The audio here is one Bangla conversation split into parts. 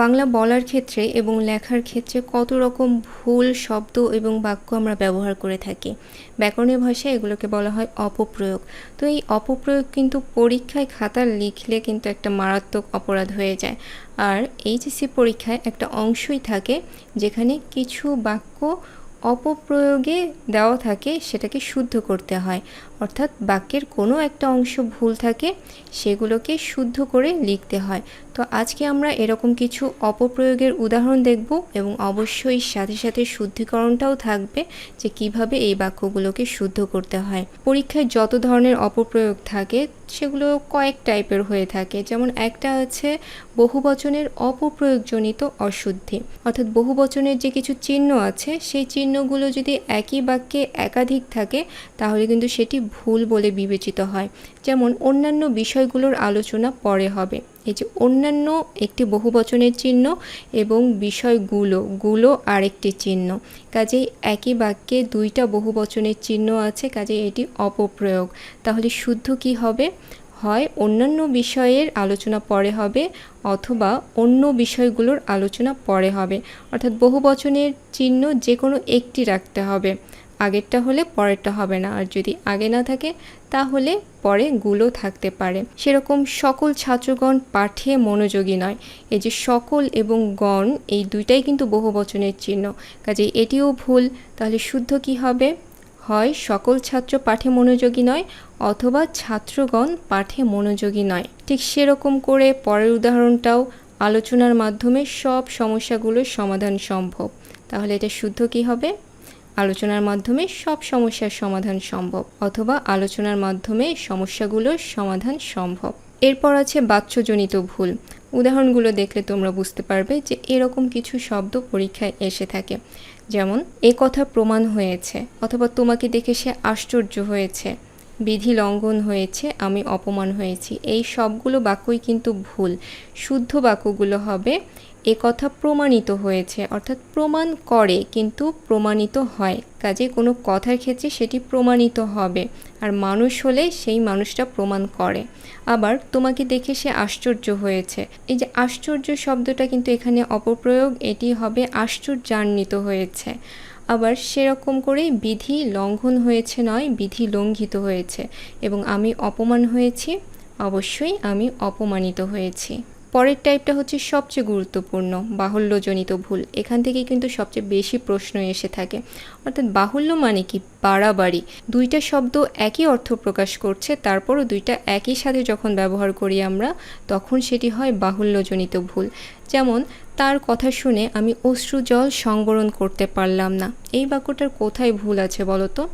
বাংলা বলার ক্ষেত্রে এবং লেখার ক্ষেত্রে কত রকম ভুল শব্দ এবং বাক্য আমরা ব্যবহার করে থাকি। ব্যাকরণীয় ভাষায় এগুলোকে বলা হয় অপপ্রয়োগ। তো এই অপপ্রয়োগ কিন্তু পরীক্ষায় খাতা লিখলে কিন্তু একটা মারাত্মক অপরাধ হয়ে যায়। আর এইচএসসি পরীক্ষায় একটা অংশই থাকে যেখানে কিছু বাক্য অপপ্রয়োগে দেওয়া থাকে সেটাকে শুদ্ধ করতে হয়। অর্থাৎ বাক্যের কোনো একটা অংশ ভুল থাকে সেগুলোকে শুদ্ধ করে লিখতে হয়। তো আজকে আমরা এরকম কিছু অপপ্রয়োগের উদাহরণ দেখব এবং অবশ্যই সাথে সাথে শুদ্ধিকরণটাও থাকবে যে কীভাবে এই বাক্যগুলোকে শুদ্ধ করতে হয়। পরীক্ষায় যত ধরনের অপপ্রয়োগ থাকে, সেগুলো কয়েক টাইপের হয়ে থাকে। যেমন একটা আছে বহুবচনের অপপ্রয়োগজনিত অশুদ্ধি। অর্থাৎ বহুবচনের যে কিছু চিহ্ন আছে, সেই চিহ্নগুলো যদি একই বাক্যে একাধিক থাকে, তাহলে কিন্তু সেটি ভুল বলে বিবেচিত হয়। যেমন অন্যান্য বিষয়গুলোর আলোচনা পরে হবে। এই যে অন্যান্য একটি বহুবচনের চিহ্ন এবং বিষয়গুলো, গুলো আরেকটি চিহ্ন। কাজেই একই বাক্যে দুইটা বহুবচনের চিহ্ন আছে কাজে এটি অপপ্রয়োগ। তাহলে শুদ্ধ কি হবে? হয় অন্যান্য বিষয়ের আলোচনা পরে হবে অথবা অন্য বিষয়গুলোর আলোচনা পরে হবে। অর্থাৎ বহুবচনের চিহ্ন যে কোনো একটি রাখতে হবে। আগেরটা হলে পরেরটা হবে না। আর যদি আগে না থাকে, তাহলে পরে গুলো থাকতে পারে। সেরকম সকল ছাত্রগণ পাঠে মনোযোগী নয়। এই যে সকল এবং গণ, এই দুইটাই কিন্তু বহু বচনের চিহ্ন। কাজে এটিও ভুল। তাহলে শুদ্ধ কি হবে? হয় সকল ছাত্র পাঠে মনোযোগী নয়, অথবা ছাত্রগণ পাঠে মনোযোগী নয়। ঠিক সেরকম করে পরের উদাহরণটাও আলোচনার মাধ্যমে সব সমস্যাগুলোর সমাধান সম্ভব। তাহলে এটা শুদ্ধ কি হবে? আলোচনার মাধ্যমে সব সমস্যার সমাধান সম্ভব অথবা আলোচনার মাধ্যমে সমস্যাগুলোর সমাধান সম্ভব। এরপর আছে বাচ্যজনিত ভুল। উদাহরণগুলো দেখলে তোমরা বুঝতে পারবে যে এরকম কিছু শব্দ পরীক্ষায় এসে থাকে। যেমন, এ কথা প্রমাণ হয়েছে অথবা তোমাকে দেখে সে আশ্চর্য হয়েছে। বিধি লঙ্ঘন হয়েছে, আমি অপমান হয়েছি। এই সবগুলো বাক্যই কিন্তু ভুল। শুদ্ধ বাক্যগুলো হবে এ কথা প্রমাণিত হয়েছে, অর্থাৎ প্রমাণ করে কিন্তু প্রমাণিত হয়। কাজে কোনো কথার ক্ষেত্রে সেটি প্রমাণিত হবে। আর মানুষ হলে সেই মানুষটা প্রমাণ করে। আবার তোমাকে দেখে সে আশ্চর্য হয়েছে। এই যে আশ্চর্য শব্দটা কিন্তু এখানে অপপ্রয়োগ, এটি হবে আশ্চর্যান্বিত হয়েছে। আবার সেরকম করেই বিধি লঙ্ঘন হয়েছে নয়, বিধি লঙ্ঘিত হয়েছে। এবং আমি অপমান হয়েছি, অবশ্যই আমি অপমানিত হয়েছি। পরের টাইপটা হচ্ছে সবচেয়ে গুরুত্বপূর্ণ বাহুল্যজনিত ভুল। এখান থেকেই কিন্তু সবচেয়ে বেশি প্রশ্ন এসে থাকে। অর্থাৎ বাহুল্য মানে কি? বাড়াবাড়ি। দুইটা শব্দ একই অর্থ প্রকাশ করছে, তারপরও দুইটা একই সাথে যখন ব্যবহার করি আমরা, তখন সেটি হয় বাহুল্যজনিত ভুল। যেমন, তার কথা শুনে আমি অশ্রু জল সংবরণ করতে পারলাম না। এই বাক্যটার কোথায় ভুল আছে বলো তো?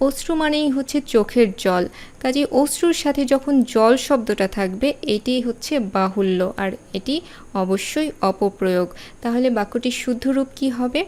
অশ্রু মানেই হচ্ছে চোখের জল। কাজে অশ্রুর সাথে যখন জল শব্দটা থাকবে, এটি হচ্ছে বাহুল্য, আর এটি অবশ্যই অপপ্রয়োগ। তাহলে বাক্যটি শুদ্ধ রূপ কী হবে?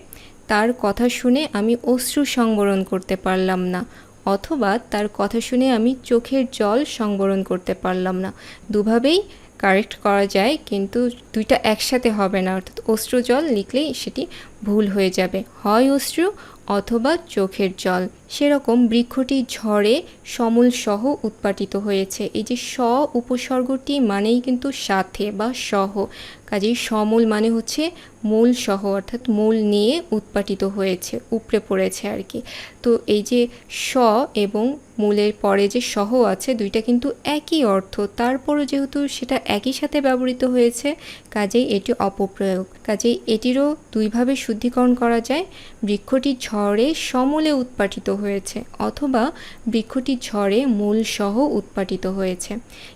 তার কথা শুনে আমি অশ্রু সংবরণ করতে পারলাম না, অথবা তার কথা শুনে আমি চোখের জল সংবরণ করতে পারলাম না। দুভাবেই কারেক্ট করা যায়, কিন্তু দুইটা একসাথে হবে না, অর্থাৎ অশ্রু জল লিখলেই সেটি ভুল হয়ে যাবে। হয় অশ্রু অথবা চোখের জল। সেরকম বৃক্ষটি ঝড়ে সমূল সহ উৎপাটিত হয়েছে। এই যে স উপসর্গটি মানেই কিন্তু সাথে বা সহ। কাজেই সমূল মানে হচ্ছে মূল সহ, অর্থাৎ মূল নিয়ে উৎপাটিত হয়েছে, উপড়ে পড়েছে আর কি। তো এই যে স এবং মূলের পরে যে সহ আছে, দুইটা কিন্তু একই অর্থ। তারপরও যেহেতু সেটা একই সাথে ব্যবহৃত হয়েছে কাজেই এটি অপপ্রয়োগ। কাজেই এটিরও দুইভাবে শুদ্ধিকরণ করা যায়, বৃক্ষটি ঝড়ে সমূলে উৎপাটিত হয়েছে অথবা বৃক্ষটি ঝড়ে মূল সহ উৎপাটিত হয়েছে।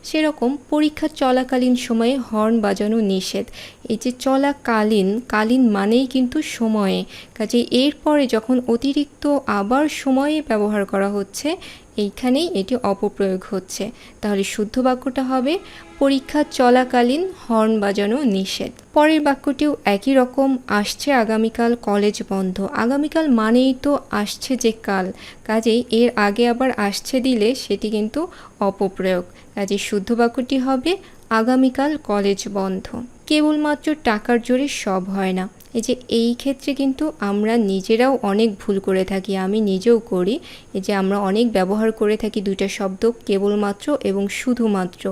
সেরকম পরীক্ষা চলাকালীন সময়ে হর্ন বাজানো নিষেধ। এই যে চলাকালীন, কালীন মানেই কিন্তু সময়ে। কাজে এরপরে যখন অতিরিক্ত আবার সময়ে ব্যবহার করা হচ্ছে এইখানেই এটি অপপ্রয়োগ হচ্ছে। তাহলে শুদ্ধ বাক্যটা হবে, পরীক্ষা চলাকালীন হর্ন বাজানো নিষেধ। পরের বাক্যটিও একই রকম, আসছে আগামীকাল, কলেজ বন্ধ। আগামীকাল মানেই তো আসছে যে কাল। কাজেই এর আগে আবার আসছে দিলে সেটি কিন্তু অপপ্রয়োগ। কাজে শুদ্ধ বাক্যটি হবে, আগামীকাল কলেজ বন্ধ। কেবলমাত্র টাকার জোরে সব হয় না। এই যে এই ক্ষেত্রে কিন্তু আমরা নিজেরাও অনেক ভুল করে থাকি, আমি নিজেও করি। এই যে আমরা অনেক ব্যবহার করে থাকি দুইটা শব্দ, কেবলমাত্র এবং শুধুমাত্র।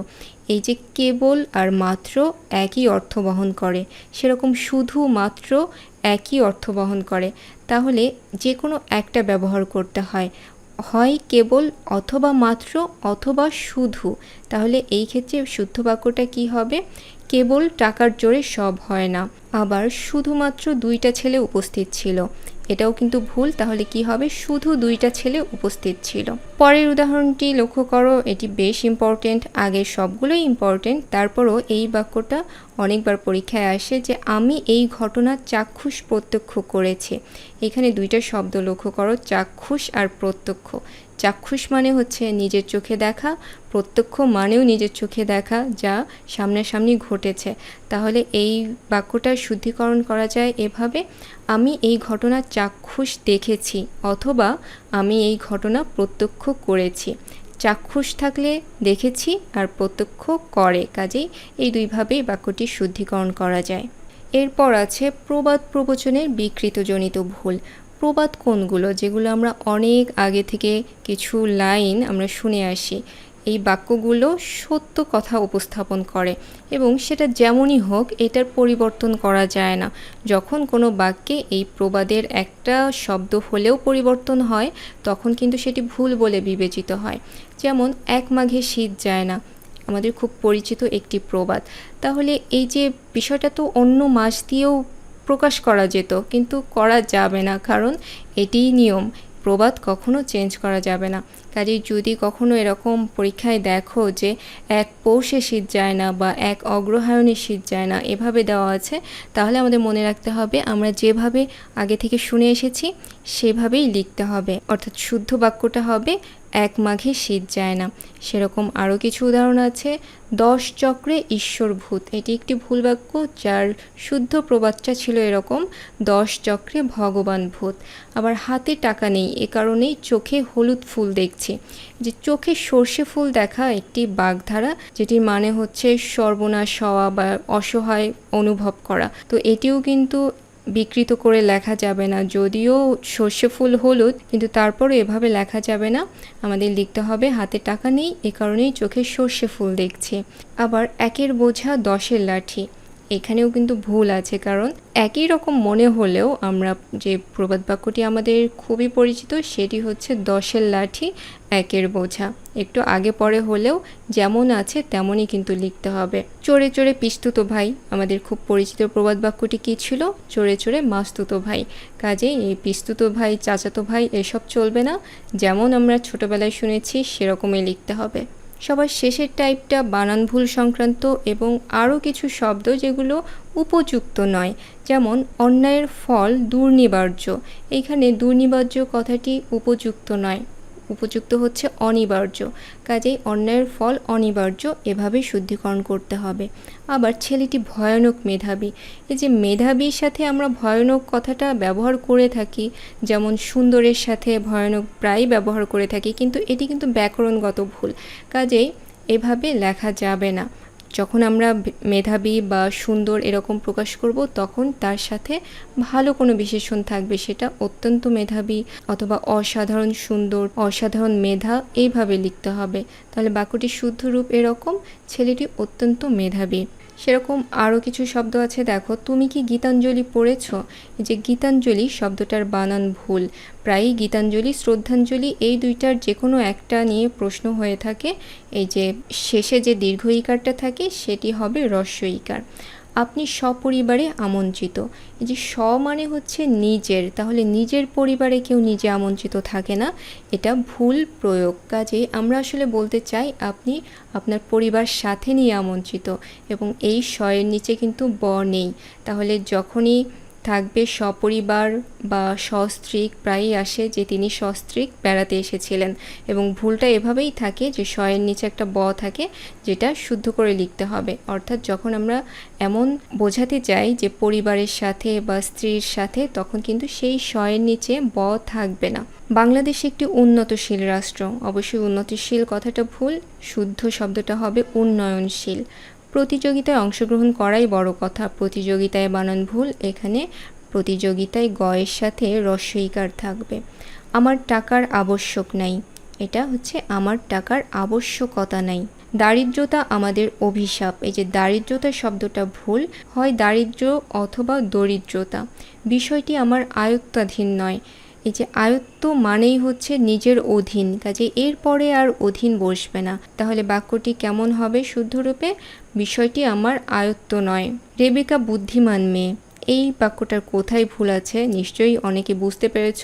এই যে কেবল আর মাত্র একই অর্থ বহন করে, সেরকম শুধুমাত্র একই অর্থ বহন করে। তাহলে যে কোনো একটা ব্যবহার করতে হয় হয় কেবল অথবা মাত্র অথবা শুধু। তাহলে এই ক্ষেত্রে শুদ্ধ বাক্যটা কি হবে? কেবল টাকার জোরে সব হয় না। আবার শুধুমাত্র দুইটা ছেলে উপস্থিত ছিল। এটাও কিন্তু ভুল, তাহলে কি হবে? শুধু দুইটা ছেলে উপস্থিত ছিল। পরের উদাহরণটি লক্ষ্য করো, এটি বেশ ইম্পর্টেন্ট আগের সবগুলোই ইম্পর্টেন্ট তারপরও এই বাক্যটা অনেকবার পরীক্ষায় আসে যে আমি এই ঘটনা চাক্ষুষ প্রত্যক্ষ করেছি। এখানে দুইটা শব্দ লক্ষ্য করো, চাক্ষুষ আর প্রত্যক্ষ। চাক্ষুষ মানে হচ্ছে নিজের চোখে দেখা, প্রত্যক্ষ মানেও নিজের চোখে দেখা যা সামনাসামনি ঘটেছে। তাহলে এই বাক্যটার শুদ্ধিকরণ করা যায় এভাবে, আমি এই ঘটনা চাক্ষুষ দেখেছি অথবা আমি এই ঘটনা প্রত্যক্ষ করেছি। চাক্ষুষ থাকলে দেখেছি আর প্রত্যক্ষ করে, কাজেই এই দুইভাবেই বাক্যটি শুদ্ধিকরণ করা যায়। এরপর আছে প্রবাদ প্রবচনের বিকৃতজনিত ভুল। প্রবাদ কোনগুলো যেগুলো আমরা অনেক আগে থেকে কিছু লাইন আমরা শুনে আসি। এই বাক্যগুলো সত্য কথা উপস্থাপন করে এবং সেটা যেমনই হোক এটার পরিবর্তন করা যায় না। যখন কোনো বাক্যে এই প্রবাদের একটা শব্দ হলেও পরিবর্তন হয়, তখন কিন্তু সেটি ভুল বলে বিবেচিত হয়। যেমন, এক মাঘে শীত যায় না। আমাদের খুব পরিচিত একটি প্রবাদ। তাহলে এই যে বিষয়টা তো অন্য মাস দিয়েও প্রকাশ করা যেত, কিন্তু করা যাবে না, কারণ এটিই নিয়ম। প্রবাদ কখনো চেঞ্জ করা যাবে না। কাজেই যদি কখনো এরকম পরীক্ষায় দেখো যে এক পৌষে শীত যায় না বা এক অগ্রহায়ণে শীত যায় না, এভাবে দেওয়া আছে, তাহলে আমাদের মনে রাখতে হবে আমরা যেভাবে আগে থেকে শুনে এসেছি, সেভাবেই লিখতে হবে। অর্থাৎ শুদ্ধ বাক্যটা হবে এক মাঘে শীত যায় না। সেরকম আরও কিছু উদাহরণ আছে। দশ চক্রে ঈশ্বর ভূত। এটি একটি ভুল বাক্য যার শুদ্ধ প্রবাদটা ছিল এরকম, দশ চক্রে ভগবান ভূত। আবার হাতে টাকা নেই, এ কারণেই চোখে হলুদ ফুল দেখছি। যে চোখে সর্ষে ফুল দেখা একটি বাগধারা, যেটির মানে হচ্ছে সর্বনাশ হওয়া বা অসহায় অনুভব করা। তো এটিও কিন্তু বিকৃত করে লেখা যাবে না। যদিও সর্ষে ফুল হলুদ, কিন্তু তারপরও এভাবে লেখা যাবে না। আমাদের লিখতে হবে, হাতে টাকা নেই, এ কারণেই চোখে সর্ষে ফুল দেখছি। আবার একের বোঝা দশের লাঠি। এখানেও কিন্তু ভুল আছে, কারণ একই রকম মনে হলেও আমরা যে প্রবাদ বাক্যটি আমাদের খুবই পরিচিত, সেটি হচ্ছে দশের লাঠি, একের বোঝা। একটু আগে পরে হলেও যেমন আছে তেমনই কিন্তু লিখতে হবে। চোরে চোরে পিস্তুত ভাই, আমাদের খুব পরিচিত প্রবাদ বাক্যটি কী ছিল? চোরে চোরে মাস্তুত ভাই। কাজে এই পিস্তুত ভাই, চাচাতো ভাই, এসব চলবে না। যেমন আমরা ছোটবেলায় শুনেছি, সেরকমই লিখতে হবে। সবার শেষের টাইপটা বানান ভুল সংক্রান্ত এবং আরও কিছু শব্দ যেগুলো উপযুক্ত নয়, যেমন অন্যায়ের ফল দুর্নিবার্য। এখানে দুর্নিবার্য কথাটি উপযুক্ত নয়। উপযুক্ত হচ্ছে অনিবার্য। কাজেই অন্যায়ের ফল অনিবার্য এভাবে শুদ্ধিকরণ করতে হবে। আবার ছেলেটি ভয়ানক মেধাবী। এই যে মেধাবীর সাথে আমরা ভয়ানক কথাটা ব্যবহার করে থাকি, যেমন সুন্দরের সাথে ভয়ানক প্রায় ব্যবহার করে থাকি, কিন্তু এটি কিন্তু ব্যাকরণগত ভুল। কাজেই এভাবে লেখা যাবে না। যখন আমরা মেধাবী বা সুন্দর এরকম প্রকাশ করব, তখন তার সাথে ভালো কোনো বিশেষণ থাকবে। সেটা অত্যন্ত মেধাবী অথবা অসাধারণ সুন্দর, অসাধারণ মেধা এইভাবে লিখতে হবে। তাহলে বাক্যটির শুদ্ধ রূপ এরকম, ছেলেটি অত্যন্ত মেধাবী। সেরকম আরও কিছু শব্দ আছে, দেখো। তুমি কি গীতাঞ্জলি পড়েছ? যে গীতাঞ্জলি শব্দটার বানান ভুল। প্রায়ই গীতাঞ্জলি, শ্রদ্ধাঞ্জলি এই দুইটার যে কোনো একটা নিয়ে প্রশ্ন হয়ে থাকে। এই যে শেষে যে দীর্ঘ ইকারটা থাকে, সেটি হবে রস্য ইকার। আপনি সপরিবারে আমন্ত্রিত। এই যে স মানে হচ্ছে নিজের, তাহলে নিজের পরিবারে কেউ নিজে আমন্ত্রিত থাকে না, এটা ভুল প্রয়োগ। কাজে আমরা আসলে বলতে চাই, আপনি আপনার পরিবার সাথে নিয়ে আমন্ত্রিত এবং এই শয়ের নিচে কিন্তু ব নেই। তাহলে যখনই থাকবে সপরিবার বা সস্ত্রীক প্রায়ই আসে যে তিনি সস্ত্রীক বেড়াতে এসেছিলেন এবং ভুলটা এভাবেই থাকে যে শয়ের নিচে একটা ব থাকে যেটা শুদ্ধ করে লিখতে হবে। অর্থাৎ যখন আমরা এমন বোঝাতে চাই যে পরিবারের সাথে বা স্ত্রীর সাথে, তখন কিন্তু সেই শয়ের নিচে ব থাকবে না। বাংলাদেশ একটি উন্নতশীল রাষ্ট্র। অবশ্যই উন্নতিশীল কথাটা ভুল, শুদ্ধ শব্দটা হবে উন্নয়নশীল। প্রতিযোগিতায় অংশগ্রহণ করাই বড় কথা। প্রতিযোগিতায় বানান ভুল, এখানে প্রতিযোগিতায় গয়ের সাথে রস্বইকার থাকবে। আমার টাকার আবশ্যক নাই। এটা হচ্ছে আমার টাকার আবশ্যকতা নাই। দারিদ্রতা আমাদের অভিশাপ। এই যে দারিদ্রতা শব্দটা ভুল, হয় দারিদ্র অথবা দরিদ্রতা। বিষয়টি আমার আয়ত্তাধীন নয়। এই যে আয়ত্ত মানেই হচ্ছে নিজের অধীন, কাজে এরপরে আর অধীন বসবে না। তাহলে বাক্যটি কেমন হবে শুদ্ধরূপে? বিষয়টি আমার আয়ত্ত নয়। রেবিকা বুদ্ধিমান মেয়ে। এই বাক্যটার কোথায় ভুল আছে নিশ্চয়ই অনেকে বুঝতে পেরেছ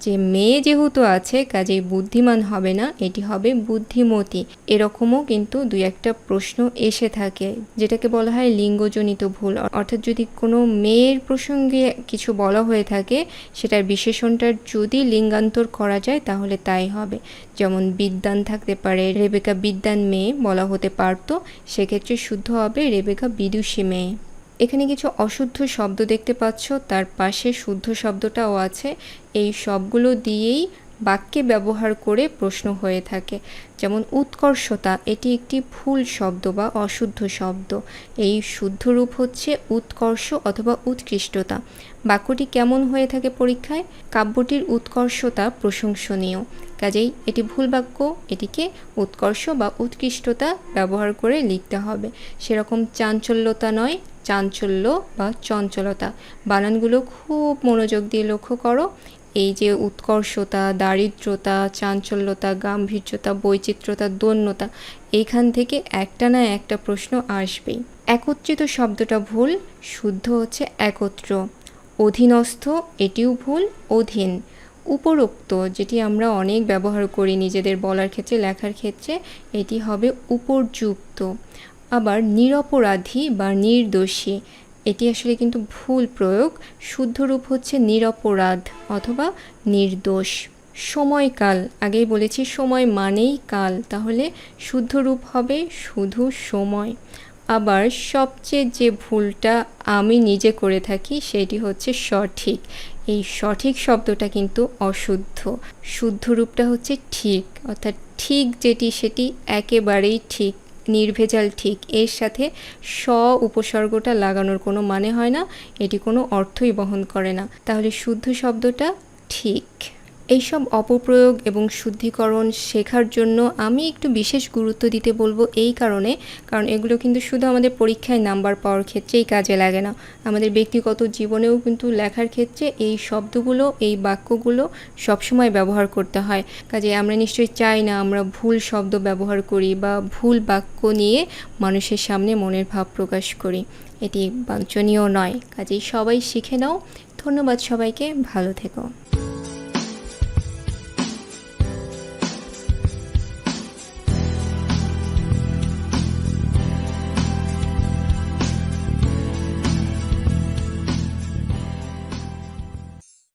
যে মেয়ে যেহেতু আছে, কাজেই বুদ্ধিমান হবে না, এটি হবে বুদ্ধিমতী। এরকমও কিন্তু দুই একটা প্রশ্ন এসে থাকে, যেটাকে বলা হয় লিঙ্গজনিত ভুল। অর্থাৎ যদি কোনো মেয়ের প্রসঙ্গে কিছু বলা হয়ে থাকে, সেটার বিশেষণটার যদি লিঙ্গান্তর করা যায়, তাহলে তাই হবে। যেমন বিদ্যান থাকতে পারে, রেবেকা বিদ্যান মেয়ে বলা হতে পারতো, সেক্ষেত্রে শুদ্ধ হবে রেবেকা বিদুষী মেয়ে। এখানে কিছু অশুদ্ধ শব্দ দেখতে পাচ্ছ। তার পাশে শুদ্ধ শব্দটাও আছে। এই সবগুলো দিয়েই বাক্যে ব্যবহার করে প্রশ্ন হয়ে থাকে। যেমন উৎকর্ষতা, এটি একটি ভুল শব্দ বা অশুদ্ধ শব্দ। এই শুদ্ধ রূপ হচ্ছে উৎকর্ষ অথবা উৎকৃষ্টতা। বাক্যটি কেমন হয়ে থাকে পরীক্ষায়? কাব্যটির উৎকর্ষতা প্রশংসনীয়। কাজেই এটি ভুল বাক্য, এটিকে উৎকর্ষ বা উৎকৃষ্টতা ব্যবহার করে লিখতে হবে। সেরকম চাঞ্চল্যতা নয়। চাঞ্চল্য বা চঞ্চলতা। বানানগুলো খুব মনোযোগ দিয়ে লক্ষ্য করো। এই যে উৎকর্ষতা, দারিদ্রতা, চাঞ্চল্যতা, গাম্ভীর্যতা, বৈচিত্র্যতা, দন্যতা, এইখান থেকে একটা না একটা প্রশ্ন আসবেই। একত্রিত শব্দটা ভুল, শুদ্ধ হচ্ছে একত্র। অধীনস্থ, এটিও ভুল, অধীন। উপরোক্ত, যেটি আমরা অনেক ব্যবহার করি নিজেদের বলার ক্ষেত্রে, লেখার ক্ষেত্রে, এটি হবে উপরযুক্ত। আবার নিরপরাধী বা নির্দোষী। এটি আসলে কিন্তু ভুল প্রয়োগ। শুদ্ধ রূপ হচ্ছে নিরপরাধ অথবা নির্দোষ। সময়কাল, আগেই বলেছি সময় মানেই কাল। তাহলে শুদ্ধ রূপ হবে শুধু সময়। আবার সবচেয়ে যে ভুলটা আমি নিজে করে থাকি, সেটি হচ্ছে সঠিক। এই সঠিক শব্দটা কিন্তু অশুদ্ধ। শুদ্ধ রূপটা হচ্ছে ঠিক। অর্থাৎ ঠিক যেটি, সেটি একেবারেই ঠিক। নির্ভেজাল ঠিক এর সাথে স উপসর্গটা লাগানোর কোনো মানে হয় না, এটি কোনো অর্থই বহন করে না। তাহলে শুদ্ধ শব্দটা ঠিক। এইসব অপপ্রয়োগ এবং শুদ্ধিকরণ শেখার জন্য আমি একটু বিশেষ গুরুত্ব দিতে বলব এই কারণে, কারণ এগুলো কিন্তু শুধু আমাদের পরীক্ষায় নাম্বার পাওয়ার ক্ষেত্রেই কাজে লাগে না। আমাদের ব্যক্তিগত জীবনেও কিন্তু লেখার ক্ষেত্রে এই শব্দগুলো, এই বাক্যগুলো সবসময় ব্যবহার করতে হয়। কাজে আমরা নিশ্চয়ই চাই না আমরা ভুল শব্দ ব্যবহার করি বা ভুল বাক্য নিয়ে মানুষের সামনে মনের ভাব প্রকাশ করি। এটি বাঞ্ছনীয় নয়। কাজেই সবাই শিখে নাও। ধন্যবাদ সবাইকে। ভালো থেকো।